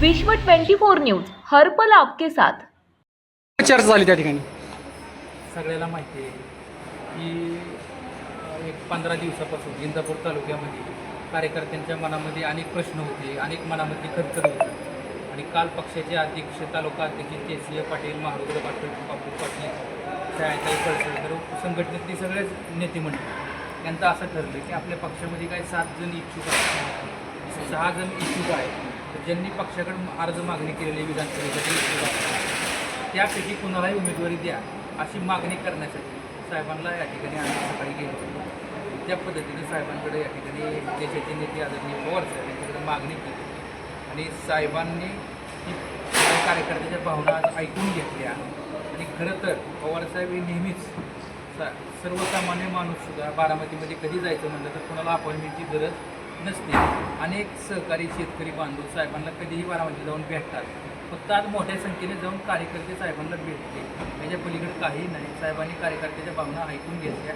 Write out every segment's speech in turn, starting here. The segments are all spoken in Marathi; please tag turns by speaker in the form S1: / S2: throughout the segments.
S1: विश्व 24 न्यूज हर्पल आपके साथ.
S2: चर्चा झाली त्या ठिकाणी?
S3: सगळ्याला माहिती आहे की एक पंधरा दिवसापासून इंदापूर तालुक्यामध्ये कार्यकर्त्यांच्या मनामध्ये अनेक प्रश्न होते अनेक मनामध्ये खरखर होती. आणि काल पक्षाचे अध्यक्ष तालुका अध्यक्ष K C A Patil Maharudra Patil Bapu Patil Chhayatai Kalaskar संघटनेतली सगळेच नेते मंडळी यांचं असं ठरलं की आपल्या पक्षामध्ये काही सात जण इच्छुक आहेत सहा जण इच्छुक आहेत. तर ज्यांनी पक्षाकडून अर्ज मागणी केलेली आहे विधानसभेसाठी त्यापैकी कुणालाही उमेदवारी द्या अशी मागणी करण्यासाठी साहेबांना या ठिकाणी आम्ही सकाळी गेलो त्या पद्धतीने साहेबांकडे या ठिकाणी देशाचे नेते आदरणीय पवार साहेब यांच्याकडे मागणी केली. आणि साहेबांनी ती कार्यकर्त्याच्या भावना ऐकून घेतल्या. आणि खरं तर पवारसाहेब हे नेहमीच सा सर्वसामान्य माणूससुद्धा बारामतीमध्ये कधी जायचं म्हणलं तर कुणाला अपॉइंटमेंटची गरज नसते. अनेक सहकारी शेतकरी बांधव साहेबांना कधीही बारामती जाऊन भेटतात. फक्त आज मोठ्या संख्येने जाऊन कार्यकर्ते साहेबांना भेटते. त्याच्या पलीकडे काही नाही. साहेबांनी कार्यकर्त्याच्या भावना ऐकून घेतल्या.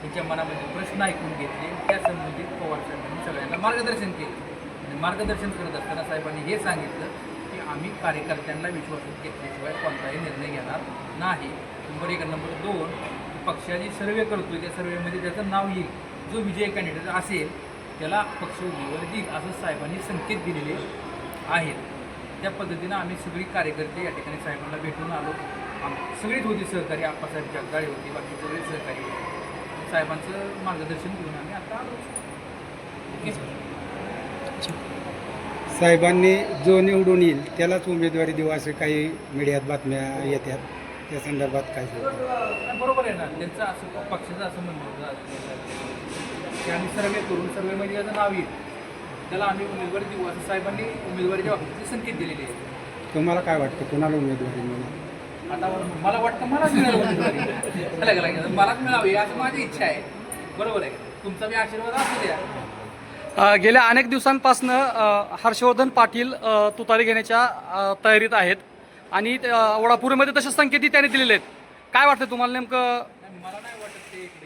S3: त्यांच्या मनामध्ये प्रश्न ऐकून घेतले. त्या संबंधित पवार साहेबांनी सगळ्यांना मार्गदर्शन केलं. आणि मार्गदर्शन करत असताना साहेबांनी हे सांगितलं की आम्ही कार्यकर्त्यांना विश्वासात घेतल्याशिवाय कोणताही निर्णय घेणार नाही. नंबर एक नंबर दोन पक्षाने सर्वे करतोय. त्या सर्वेमध्ये त्याचं नाव येईल. जो विजय कॅन्डिडेट असेल त्याला पक्ष उमेदवारी देईल असं साहेबांनी संकेत दिलेले आहेत. त्या पद्धतीनं आम्ही सगळी कार्यकर्ते या ठिकाणी साहेबांना भेटून आलो. आम सगळीच होती सहकारी आप्पासाहेब जगदाळे होते बाकी सगळे सहकारी होते. साहेबांचं मार्गदर्शन घेऊन आम्ही आता आलो. ओके?
S4: साहेबांनी जो निवडून येईल त्यालाच उमेदवारी देऊ असे काही मीडियात बातम्या येतात. त्या संदर्भात काय?
S3: बरोबर आहे ना. त्यांचं असं पक्षाचं असं म्हणणं होतं. की आम्ही सर्वे करून सर्वेमध्ये त्याचं नाव येईल. त्याला आम्ही उमेदवारी देऊ असं साहेबांनी उमेदवारीच्या बाबतीत संकेत दिलेले आहे
S4: तुम्हाला काय वाटतं? कुणाला उमेदवारी मिळणार?
S3: आता मला वाटतं मलाच मिळालं उमेदवारी? मलाच मिळावी असं माझी इच्छा आहे. बरोबर आहे. तुमचा मी आशीर्वाद असू द्या.
S2: अ, गेल्या अनेक दिवसांपासून हर्षवर्धन पाटील अ, तुतारी घेण्याच्या अ, तयारीत आहेत. आणि अ, वडापुरीमध्ये तसे संकेतही त्यांनी दिलेले आहेत. काय वाटतं तुम्हाला नेमकं?
S3: नाही, मला नाही वाटत ते इकडे.